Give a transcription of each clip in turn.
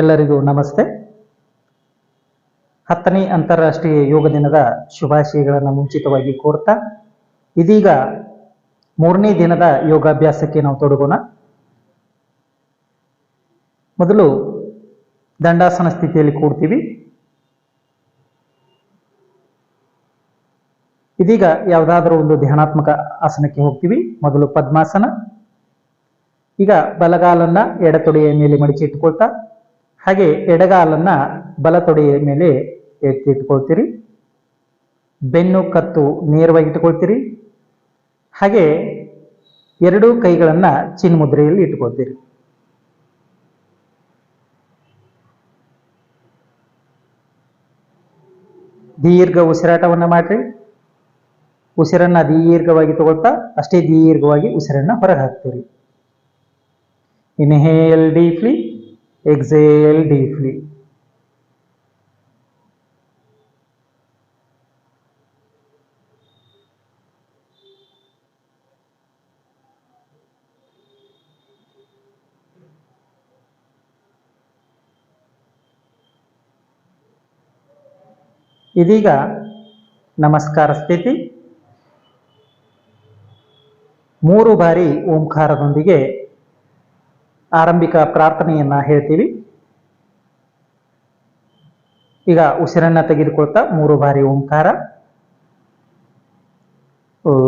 ಎಲ್ಲರಿಗೂ ನಮಸ್ತೆ. ಹತ್ತನೇ ಅಂತಾರಾಷ್ಟ್ರೀಯ ಯೋಗ ದಿನದ ಶುಭಾಶಯಗಳನ್ನು ಮುಂಚಿತವಾಗಿ ಕೋರ್ತಾ, ಇದೀಗ ಮೂರನೇ ದಿನದ ಯೋಗಾಭ್ಯಾಸಕ್ಕೆ ನಾವು ತೊಡಗೋಣ. ಮೊದಲು ದಂಡಾಸನ ಸ್ಥಿತಿಯಲ್ಲಿ ಕೂಡ್ತೀವಿ ಇದೀಗ ಯಾವುದಾದ್ರೂ ಒಂದು ಧ್ಯಾನಾತ್ಮಕ ಆಸನಕ್ಕೆ ಹೋಗ್ತೀವಿ. ಮೊದಲು ಪದ್ಮಾಸನ. ಈಗ ಬಲಗಾಲನ್ನ ಎಡತೊಡೆಯ ಮೇಲೆ ಮಡಿಚಿ ಇಟ್ಕೊಳ್ತಾ ಹಾಗೆ ಎಡಗಾಲನ್ನ ಬಲತೊಡೆಯ ಮೇಲೆ ಎತ್ತಿ ಇಟ್ಕೊಳ್ತೀರಿ ಬೆನ್ನು, ಕತ್ತು ನೇರವಾಗಿ ಇಟ್ಕೊಳ್ತೀರಿ. ಹಾಗೆ ಎರಡೂ ಕೈಗಳನ್ನ ಚಿನ್ಮುದ್ರೆಯಲ್ಲಿ ಇಟ್ಕೊಳ್ತೀರಿ. ದೀರ್ಘ ಉಸಿರಾಟವನ್ನ ಮಾಡ್ರಿ. ಉಸಿರನ್ನ ದೀರ್ಘವಾಗಿ ತಗೊಳ್ತಾ ಅಷ್ಟೇ ದೀರ್ಘವಾಗಿ ಉಸಿರನ್ನ ಹೊರಗೆ ಹಾಕ್ತೀರಿ. Inhale deeply exhale deeply. ಇದೀಗ ನಮಸ್ಕಾರ ಸ್ಥಿತಿ ಮೂರು ಬಾರಿ ಓಂಕಾರದೊಂದಿಗೆ ಆರಂಭಿಕ ಪ್ರಾರ್ಥನೆಯನ್ನ ಹೇಳ್ತೀವಿ. ಈಗ ಉಸಿರನ್ನ ತೆಗೆದುಕೊಳ್ತಾ ಮೂರು ಬಾರಿ ಓಂಕಾರ. ಓ.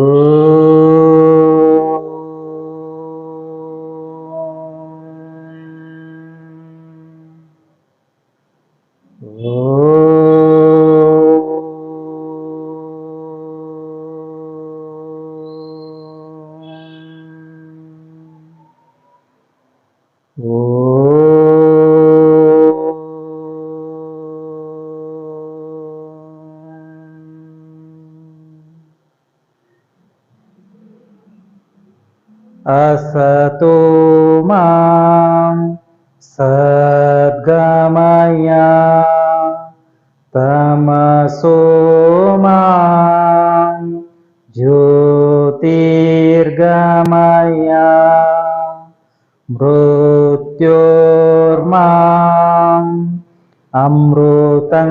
सद्गमया तमसो मां ज्योतिर्गमया मृत्योर्माम् अमृतङ्गमया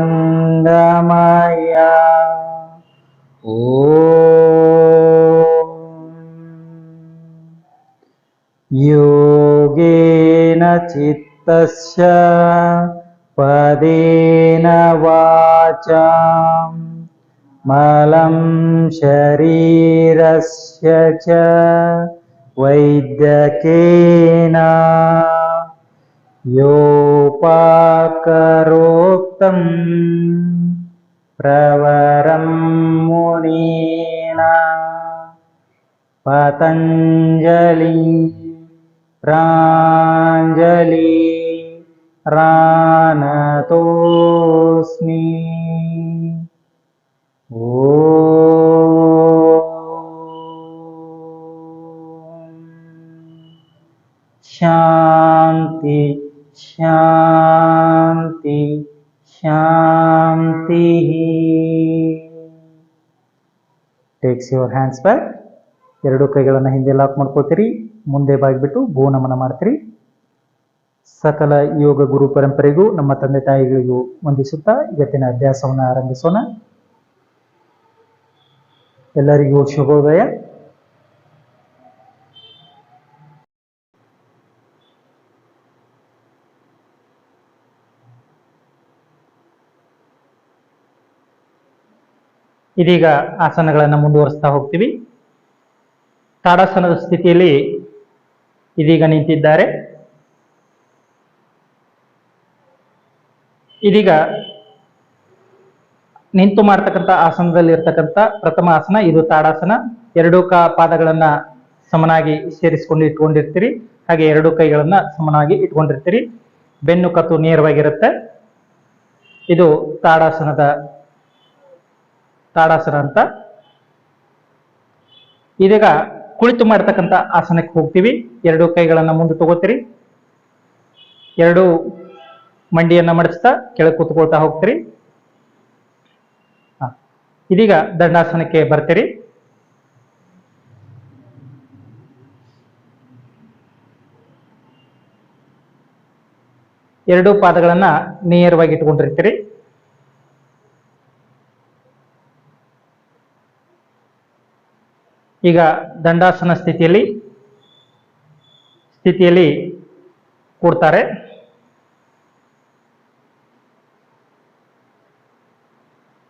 ॐ योगेन चित्तस्य पदेन वाचा मलं शरीरस्य च वैद्यकेन योपाकरोक्तं प्रवरं मुनीना Patanjali Ranjali Ranatosmi Om Shanti Shanti Shanti Take your hands back. ಎರಡು ಕೈಗಳನ್ನು ಹಿಂದೆ ಲಾಕ್ ಮಾಡ್ಕೊಳ್ತೀರಿ, ಮುಂದೆ ಬಾಗಿಬಿಟ್ಟು ಭೂ ನಮನ ಮಾಡ್ತೀರಿ. ಸಕಲ ಯೋಗ ಗುರು ಪರಂಪರೆಗೂ ನಮ್ಮ ತಂದೆ ತಾಯಿಗಳಿಗೂ ವಂದಿಸುತ್ತಾ ಇವತ್ತಿನ ಅಭ್ಯಾಸವನ್ನು ಆರಂಭಿಸೋಣ. ಎಲ್ಲರಿಗೂ ಶುಭೋದಯ. ಇದೀಗ ಆಸನಗಳನ್ನು ಮುಂದುವರಿಸ್ತಾ ಹೋಗ್ತೀವಿ. ತಾಡಾಸನದ ಸ್ಥಿತಿಯಲ್ಲಿ ಇದೀಗ ನಿಂತಿದ್ದಾರೆ. ಇದೀಗ ನಿಂತು ಮಾಡ್ತಕ್ಕಂಥ ಆಸನದಲ್ಲಿ ಇರ್ತಕ್ಕಂಥ ಪ್ರಥಮ ಆಸನ ಇದು ತಾಡಾಸನ. ಎರಡು ಕಾ ಪಾದಗಳನ್ನ ಸಮನಾಗಿ ಸೇರಿಸಿಕೊಂಡು ಇಟ್ಕೊಂಡಿರ್ತೀರಿ. ಹಾಗೆ ಎರಡು ಕೈಗಳನ್ನ ಸಮನಾಗಿ ಇಟ್ಕೊಂಡಿರ್ತೀರಿ. ಬೆನ್ನು ಕತ್ತು ನೇರವಾಗಿರುತ್ತೆ. ಇದು ತಾಡಾಸನದ ತಾಡಾಸನ ಅಂತ. ಇದೀಗ ಕುಳಿತು ಮಾಡ್ತಕ್ಕಂಥ ಆಸನಕ್ಕೆ ಹೋಗ್ತೀವಿ. ಎರಡು ಕೈಗಳನ್ನ ಮುಂದೆ ತಗೋತೀರಿ. ಎರಡು ಮಂಡಿಯನ್ನ ಮಡಿಸ್ತಾ ಕೆಳಗೆ ಕೂತ್ಕೊಳ್ತಾ ಹೋಗ್ತೀರಿ. ಇದೀಗ ದಂಡಾಸನಕ್ಕೆ ಬರ್ತೀರಿ. ಎರಡು ಪಾದಗಳನ್ನ ನೇರವಾಗಿ ಇಟ್ಕೊಂಡಿರ್ತೀರಿ. ಈಗ ದಂಡಾಸನ ಸ್ಥಿತಿಯಲ್ಲಿ ಸ್ಥಿತಿಯಲ್ಲಿ ಕೂಡ್ತಾರೆ.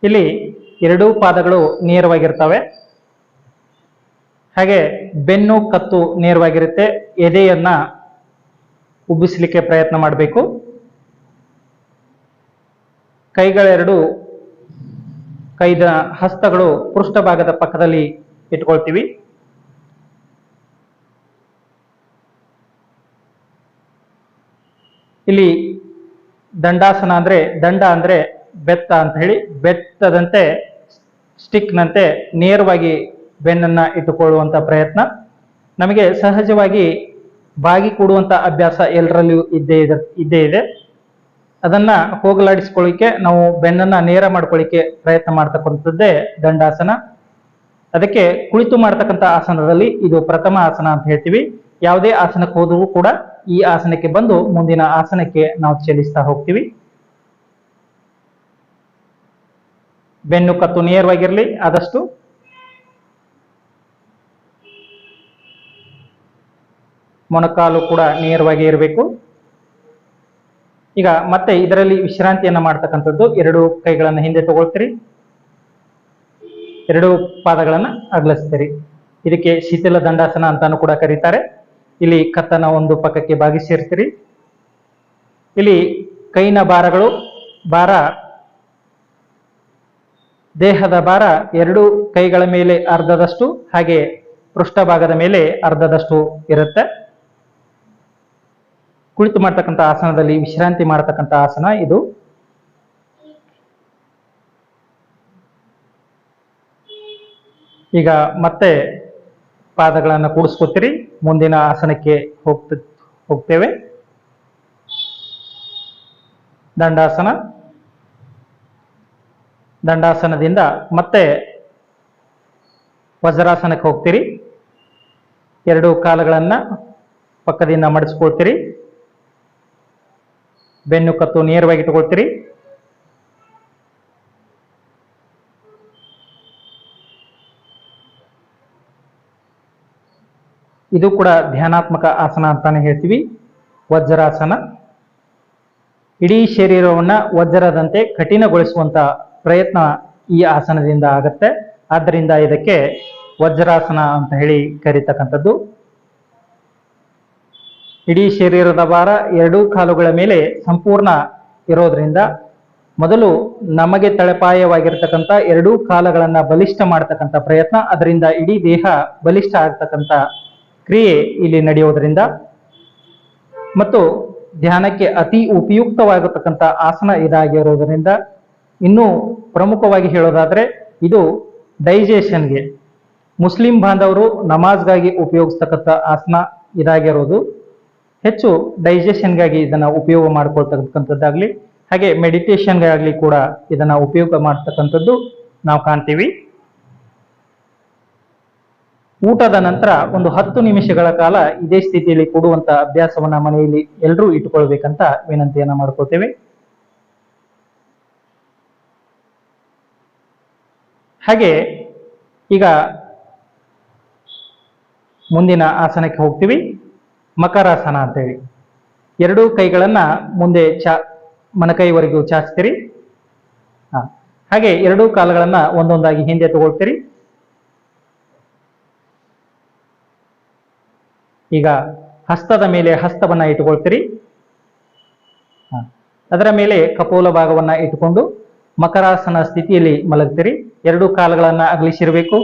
ಇಲ್ಲಿ ಎರಡೂ ಪಾದಗಳು ನೇರವಾಗಿರ್ತವೆ. ಹಾಗೆ ಬೆನ್ನು ಕತ್ತು ನೇರವಾಗಿರುತ್ತೆ. ಎದೆಯನ್ನ ಉಬ್ಬಿಸಲಿಕ್ಕೆ ಪ್ರಯತ್ನ ಮಾಡಬೇಕು. ಕೈಗಳೆರಡು, ಕೈದ ಹಸ್ತಗಳು ಪೃಷ್ಠಭಾಗದ ಪಕ್ಕದಲ್ಲಿ ಇಟ್ಕೊಳ್ತೀವಿ. ಇಲ್ಲಿ ದಂಡಾಸನ ಅಂದ್ರೆ ದಂಡ ಅಂದ್ರೆ ಬೆತ್ತ ಅಂತ ಹೇಳಿ, ಬೆತ್ತದಂತೆ ಸ್ಟಿಕ್ನಂತೆ ನೇರವಾಗಿ ಬೆನ್ನನ್ನ ಇಟ್ಟುಕೊಳ್ಳುವಂತ ಪ್ರಯತ್ನ. ನಮಗೆ ಸಹಜವಾಗಿ ಬಾಗಿ ಕೂಡುವಂತ ಅಭ್ಯಾಸ ಎಲ್ಲರಲ್ಲಿಯೂ ಇದ್ದೇ ಇದೆ ಇದ್ದೇ ಇದೆ. ಅದನ್ನ ಹೋಗಲಾಡಿಸ್ಕೊಳ್ಳಿಕ್ಕೆ, ನಾವು ಬೆನ್ನನ್ನ ನೇರ ಮಾಡ್ಕೊಳ್ಳಿಕ್ಕೆ ಪ್ರಯತ್ನ ಮಾಡ್ತಕ್ಕಂಥದ್ದೇ ದಂಡಾಸನ. ಅದಕ್ಕೆ ಕುಳಿತು ಮಾಡ್ತಕ್ಕಂಥ ಆಸನದಲ್ಲಿ ಇದು ಪ್ರಥಮ ಆಸನ ಅಂತ ಹೇಳ್ತೀವಿ. ಯಾವುದೇ ಆಸನಕ್ಕೆ ಹೋದರೂ ಕೂಡ ಈ ಆಸನಕ್ಕೆ ಬಂದು ಮುಂದಿನ ಆಸನಕ್ಕೆ ನಾವು ಚಲಿಸ್ತಾ ಹೋಗ್ತೀವಿ. ಬೆನ್ನು ಕತ್ತು ನೇರವಾಗಿರಲಿ, ಆದಷ್ಟು. ಮೊಣಕಾಲು ಕೂಡ ನೇರವಾಗಿ ಇರಬೇಕು. ಈಗ ಮತ್ತೆ ಇದರಲ್ಲಿ ವಿಶ್ರಾಂತಿಯನ್ನ ಮಾಡ್ತಕ್ಕಂಥದ್ದು ಎರಡು ಕೈಗಳನ್ನು ಹಿಂದೆ ತಗೊಳ್ತೀರಿ. ಎರಡು ಪಾದಗಳನ್ನ ಅಗಲಿಸ್ತೀರಿ. ಇದಕ್ಕೆ ಶಿಥಿಲ ದಂಡಾಸನ ಅಂತಾನು ಕೂಡ ಕರೀತಾರೆ. ಇಲ್ಲಿ ಕತ್ತನ ಒಂದು ಪಕ್ಕಕ್ಕೆ ಬಾಗಿಸಿರ್ತೀರಿ ಇಲ್ಲಿ ಕೈನ ಭಾರಗಳು, ಭಾರ, ದೇಹದ ಭಾರ ಎರಡು ಕೈಗಳ ಮೇಲೆ ಅರ್ಧದಷ್ಟು, ಹಾಗೆ ಪೃಷ್ಠಭಾಗದ ಮೇಲೆ ಅರ್ಧದಷ್ಟು ಇರುತ್ತೆ. ಕುಳಿತು ಮಾಡ್ತಕ್ಕಂಥ ಆಸನದಲ್ಲಿ ವಿಶ್ರಾಂತಿ ಮಾಡ್ತಕ್ಕಂಥ ಆಸನ ಇದು. ಈಗ ಮತ್ತೆ ಪಾದಗಳನ್ನು ಕೂಡಿಸ್ಕೊತೀರಿ. ಮುಂದಿನ ಆಸನಕ್ಕೆ ಹೋಗ್ತ, ಹೋಗ್ತೇವೆ. ದಂಡಾಸನ. ದಂಡಾಸನದಿಂದ ಮತ್ತೆ ವಜ್ರಾಸನಕ್ಕೆ ಹೋಗ್ತೀರಿ. ಎರಡು ಕಾಲುಗಳನ್ನು ಪಕ್ಕದಿಂದ ಮಡಿಸ್ಕೊಳ್ತೀರಿ ಬೆನ್ನು ಕತ್ತು ನೇರವಾಗಿ ಇಟ್ಕೊಳ್ತೀರಿ ಇದು ಕೂಡ ಧ್ಯಾನಾತ್ಮಕ ಆಸನ ಅಂತಾನೆ ಹೇಳ್ತೀವಿ. ವಜ್ರಾಸನ. ಇಡೀ ಶರೀರವನ್ನ ವಜ್ರದಂತೆ ಕಠಿಣಗೊಳಿಸುವಂತ ಪ್ರಯತ್ನ ಈ ಆಸನದಿಂದ ಆಗತ್ತೆ. ಆದ್ದರಿಂದ ಇದಕ್ಕೆ ವಜ್ರಾಸನ ಅಂತ ಹೇಳಿ ಕರೀತಕ್ಕಂಥದ್ದು. ಇಡೀ ಶರೀರದ ಭಾರ ಎರಡೂ ಕಾಲುಗಳ ಮೇಲೆ ಸಂಪೂರ್ಣ ಇರೋದ್ರಿಂದ ಮೊದಲು ನಮಗೆ ತಳಪಾಯವಾಗಿರ್ತಕ್ಕಂಥ ಎರಡೂ ಕಾಲಗಳನ್ನ ಬಲಿಷ್ಠ ಮಾಡತಕ್ಕಂಥ ಪ್ರಯತ್ನ, ಅದರಿಂದ ಇಡೀ ದೇಹ ಬಲಿಷ್ಠ ಆಗ್ತಕ್ಕಂಥ ಕ್ರಿಯೆ ಇಲ್ಲಿ ನಡೆಯೋದ್ರಿಂದ ಮತ್ತು ಧ್ಯಾನಕ್ಕೆ ಅತಿ ಉಪಯುಕ್ತವಾಗಿರತಕ್ಕಂಥ ಆಸನ ಇದಾಗಿರೋದರಿಂದ ಇನ್ನೂ ಪ್ರಮುಖವಾಗಿ ಹೇಳೋದಾದರೆ ಇದು ಡೈಜೆಷನ್ಗೆ ಮುಸ್ಲಿಂ ಬಾಂಧವರು ನಮಾಜ್ಗಾಗಿ ಉಪಯೋಗಿಸ್ತಕ್ಕಂಥ ಆಸನ ಇದಾಗಿರೋದು ಹೆಚ್ಚು ಡೈಜೆಷನ್ಗಾಗಿ ಇದನ್ನು ಉಪಯೋಗ ಮಾಡ್ಕೊಳ್ತಕ್ಕಂಥದ್ದಾಗಲಿ, ಹಾಗೆ ಮೆಡಿಟೇಷನ್ಗಾಗಲಿ ಕೂಡ ಇದನ್ನು ಉಪಯೋಗ ಮಾಡ್ತಕ್ಕಂಥದ್ದು ನಾವು ಕಾಣ್ತೀವಿ. ಊಟದ ನಂತರ ಒಂದು ಹತ್ತು ನಿಮಿಷಗಳ ಕಾಲ ಇದೇ ಸ್ಥಿತಿಯಲ್ಲಿ ಕೊಡುವಂತ ಅಭ್ಯಾಸವನ್ನ ಮನೆಯಲ್ಲಿ ಎಲ್ಲರೂ ಇಟ್ಟುಕೊಳ್ಬೇಕಂತ ವಿನಂತಿಯನ್ನ ಮಾಡ್ಕೋತೇವೆ ಹಾಗೆ ಈಗ ಮುಂದಿನ ಆಸನಕ್ಕೆ ಹೋಗ್ತೀವಿ. ಮಕರಾಸನ ಅಂತೇಳಿ. ಎರಡೂ ಕೈಗಳನ್ನ ಮುಂದೆ ಚಾ ಮನಕೈವರೆಗೂ ಚಾಚ್ತೀರಿ ಹಾಗೆ ಎರಡೂ ಕಾಲುಗಳನ್ನ ಒಂದೊಂದಾಗಿ ಹಿಂದೆ ತಗೊಳ್ತೀರಿ. ಈಗ ಹಸ್ತದ ಮೇಲೆ ಹಸ್ತವನ್ನ ಇಟ್ಟುಕೊಳ್ತೀರಿ. ಹ. ಅದರ ಮೇಲೆ ಕಪೋಲ ಭಾಗವನ್ನ ಇಟ್ಟುಕೊಂಡು ಮಕರಾಸನ ಸ್ಥಿತಿಯಲ್ಲಿ ಮಲಗ್ತೀರಿ. ಎರಡು ಕಾಲುಗಳನ್ನ ಅಗಲಿಸಿರಬೇಕು.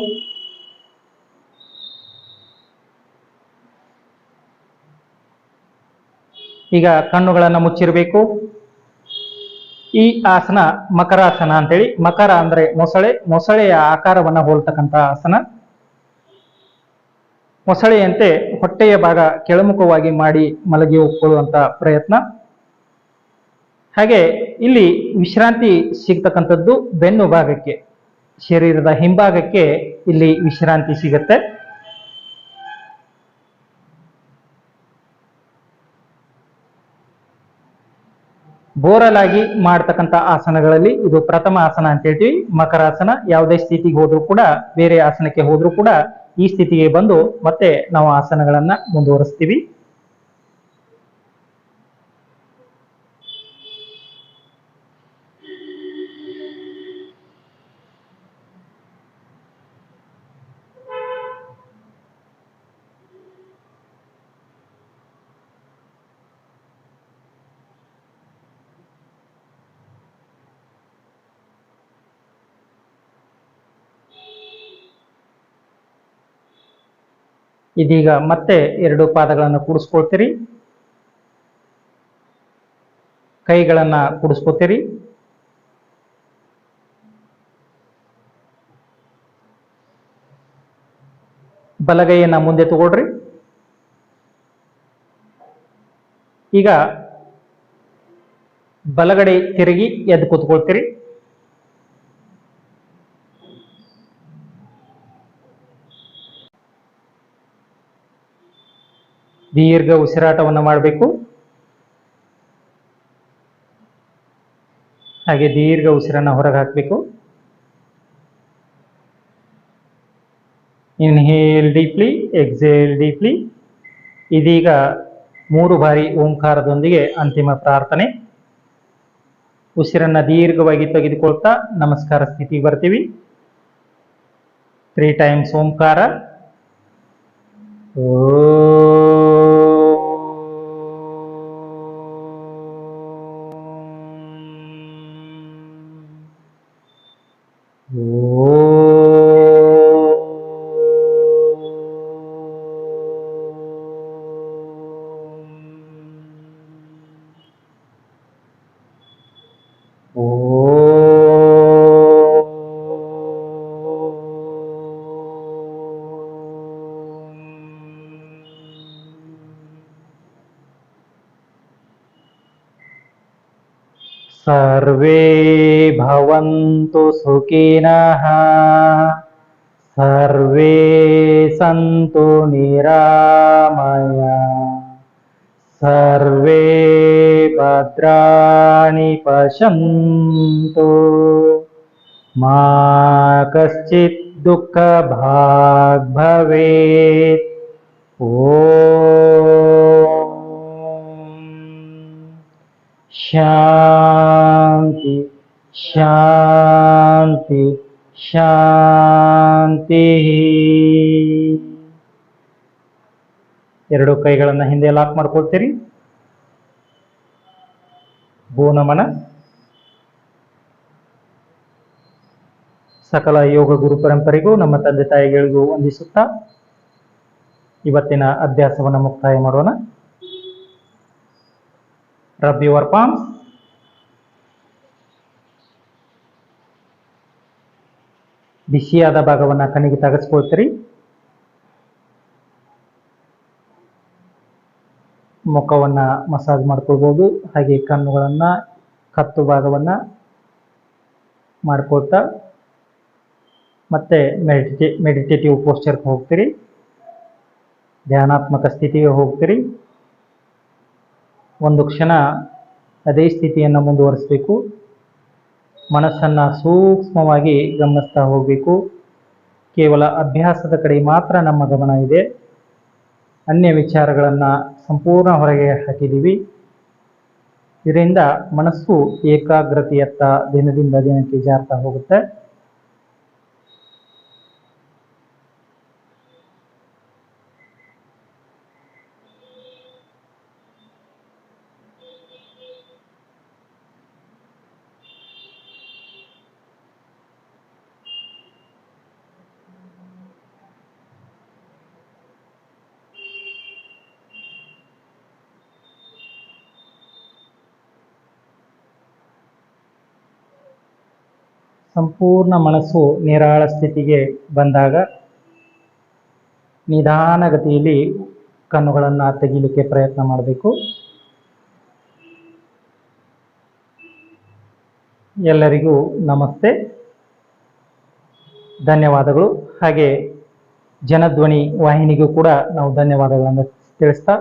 ಈಗ ಕಣ್ಣುಗಳನ್ನ ಮುಚ್ಚಿರಬೇಕು. ಈ ಆಸನ ಮಕರಾಸನ ಅಂತೇಳಿ. ಮಕರ ಅಂದ್ರೆ ಮೊಸಳೆ. ಮೊಸಳೆಯ ಆಕಾರವನ್ನ ಹೋಲ್ತಕ್ಕಂಥ ಆಸನ. ಮೊಸಳೆಯಂತೆ ಹೊಟ್ಟೆಯ ಭಾಗ ಕೆಳಮುಖವಾಗಿ ಮಾಡಿ ಮಲಗಿ ಹೋಗ್ಕೊಳ್ಳುವಂತ ಪ್ರಯತ್ನ. ಹಾಗೆ ಇಲ್ಲಿ ವಿಶ್ರಾಂತಿ ಸಿಗ್ತಕ್ಕಂಥದ್ದು ಬೆನ್ನು ಭಾಗಕ್ಕೆ, ಶರೀರದ ಹಿಂಭಾಗಕ್ಕೆ ಇಲ್ಲಿ ವಿಶ್ರಾಂತಿ ಸಿಗುತ್ತೆ. ಬೋರಲ್ ಆಗಿ ಮಾಡ್ತಕ್ಕಂಥ ಆಸನಗಳಲ್ಲಿ ಇದು ಪ್ರಥಮ ಆಸನ ಅಂತ ಹೇಳ್ತೀವಿ. ಮಕರಾಸನ ಯಾವುದೇ ಸ್ಥಿತಿಗೆ ಹೋದ್ರೂ ಕೂಡ, ಬೇರೆ ಆಸನಕ್ಕೆ ಹೋದ್ರೂ ಕೂಡ ಈ ಸ್ಥಿತಿಗೆ ಬಂದು ಮತ್ತೆ ನಾವು ಆಸನಗಳನ್ನ ಮುಂದುವರಿಸ್ತೀವಿ. ಇದೀಗ ಮತ್ತೆ ಎರಡು ಪಾದಗಳನ್ನು ಕೂಡಿಸ್ಕೊಳ್ತೀರಿ. ಕೈಗಳನ್ನ ಕೂಡಿಸ್ಕೊತೀರಿ ಬಲಗೈಯನ್ನ ಮುಂದೆ ತಗೊಳ್ರಿ. ಈಗ ಬಲಗಡೆ ತಿರುಗಿ ಎದ್ದು ಕೂತ್ಕೊಳ್ತೀರಿ. ದೀರ್ಘ ಉಸಿರಾಟವನ್ನು ಮಾಡಬೇಕು. ಹಾಗೆ ದೀರ್ಘ ಉಸಿರನ್ನು ಹೊರಗೆ ಹಾಕಬೇಕು. ಇನ್ಹೇಲ್ ಡೀಪ್ಲಿ ಎಕ್ಸೇಲ್ ಡೀಪ್ಲಿ ಇದೀಗ ಮೂರು ಬಾರಿ ಓಂಕಾರದೊಂದಿಗೆ ಅಂತಿಮ ಪ್ರಾರ್ಥನೆ. ಉಸಿರನ್ನು ದೀರ್ಘವಾಗಿ ತೆಗೆದುಕೊಳ್ತಾ ನಮಸ್ಕಾರ ಸ್ಥಿತಿಗೆ ಬರ್ತೀವಿ. ತ್ರೀ ಟೈಮ್ಸ್ ಓಂಕಾರ. Oh. सर्वे भवन्तु सुखिनः सर्वे सन्तु निरामया। सर्वे भद्राणि पश्यन्तु मा कश्चित् दुःखभाग् भवेत्। ॐ ಶಾಂತಿ ಶಾಂತಿ ಶಾಂತಿ. ಎರಡು ಕೈಗಳನ್ನ ಹಿಂದೆ ಲಾಕ್ ಮಾಡ್ಕೊಳ್ತೀರಿ. ಭೂನಮನ ಸಕಲ ಯೋಗ ಗುರು ಪರಂಪರೆಗೂ ನಮ್ಮ ತಂದೆ ತಾಯಿಗಳಿಗೂ ವಂದಿಸುತ್ತಾ, ಇವತ್ತಿನ ಅಭ್ಯಾಸವನ್ನು ಮುಕ್ತಾಯ ಮಾಡೋಣ. Rub your palms ಬಿಸಿಯಾದ ಭಾಗವನ್ನ ಕಣ್ಣಿಗೆ ತಗಸ್ಕೊಳ್ತೀರಿ. ಮುಖವನ್ನ ಮಸಾಜ್ ಮಾಡ್ಕೊಳ್ಬೋದು, ಹಾಗೆ ಕಣ್ಣುಗಳನ್ನ, ಕತ್ತು ಭಾಗವನ್ನ ಮಾಡ್ಕೊಳ್ತಾ, ಮತ್ತೆ ಮೆಡಿಟೇ, ಮೆಡಿಟೇಟಿವ್ ಪೋಸ್ಚರ್ಗೆ ಹೋಗ್ತೀರಿ. ಧ್ಯಾನಾತ್ಮಕ ಸ್ಥಿತಿಗೆ ಹೋಗ್ತೀರಿ. ಒಂದು ಕ್ಷಣ ಅದೇ ಸ್ಥಿತಿಯನ್ನು ಮುಂದುವರಿಸಬೇಕು. ಮನಸ್ಸನ್ನು ಸೂಕ್ಷ್ಮವಾಗಿ ಗಮನಿಸ್ತಾ ಹೋಗಬೇಕು. ಕೇವಲ ಅಭ್ಯಾಸದ ಕಡೆ ಮಾತ್ರ ನಮ್ಮ ಗಮನ ಇದೆ. ಅನ್ಯ ವಿಚಾರಗಳನ್ನು ಸಂಪೂರ್ಣ ಹೊರಗೆ ಹಾಕಿದ್ದೀವಿ. ಇದರಿಂದ ಮನಸ್ಸು ಏಕಾಗ್ರತೆಯತ್ತ ದಿನದಿಂದ ದಿನಕ್ಕೆ ಜಾರ್ತಾ ಹೋಗುತ್ತೆ. ಸಂಪೂರ್ಣ ಮನಸ್ಸು ನಿರಾಳ ಸ್ಥಿತಿಗೆ ಬಂದಾಗ ನಿಧಾನಗತಿಯಲ್ಲಿ ಕಣ್ಣುಗಳನ್ನು ತೆಗೀಲಿಕ್ಕೆ ಪ್ರಯತ್ನ ಮಾಡಬೇಕು. ಎಲ್ಲರಿಗೂ ನಮಸ್ತೆ. ಧನ್ಯವಾದಗಳು. ಹಾಗೆ ಜನಧ್ವನಿ ವಾಹಿನಿಗೂ ಕೂಡ ನಾವು ಧನ್ಯವಾದಗಳನ್ನು ತಿಳಿಸ್ತಾ,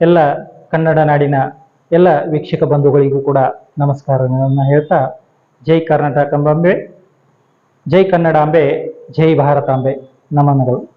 ಎಲ್ಲ ಕನ್ನಡ ನಾಡಿನ ಎಲ್ಲ ವೀಕ್ಷಕ ಬಂಧುಗಳಿಗೂ ಕೂಡ ನಮಸ್ಕಾರಗಳನ್ನು ಹೇಳ್ತಾ, ಜೈ ಕರ್ನಾಟಕ ಅಂಬೆ ಜೈ ಕನ್ನಡಾಂಬೆ ಜೈ ಭಾರತಾಂಬೆ ನಮನಗಳು.